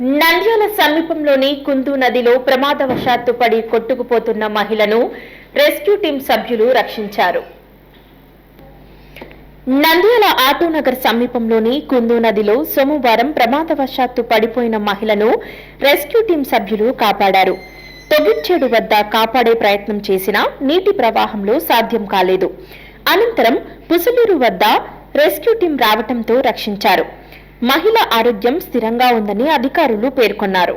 నంద్యాల సమీపంలోని కుందు నదిలో ప్రమాదవశాత్తు పడి కొట్టుకుపోతున్న మహిళను రెస్క్యూ టీం సభ్యులు రక్షించారు. నంద్యాల ఆటోనగర్ సమీపంలోని కుందు నదిలో సోమవారం ప్రమాదవశాత్తు పడిపోయిన మహిళను రెస్క్యూ టీం సభ్యులు కాపాడారు. తొగిచ్చేడు వద్ద కాపాడే ప్రయత్నం చేసినా నీటి ప్రవాహంలో సాధ్యం కాలేదు. అనంతరం పుసలూరు వద్ద రెస్క్యూ టీం రావటంతో రక్షించారు. మహిళ ఆరోగ్యం స్థిరంగా ఉందని అధికారులు పేర్కొన్నారు.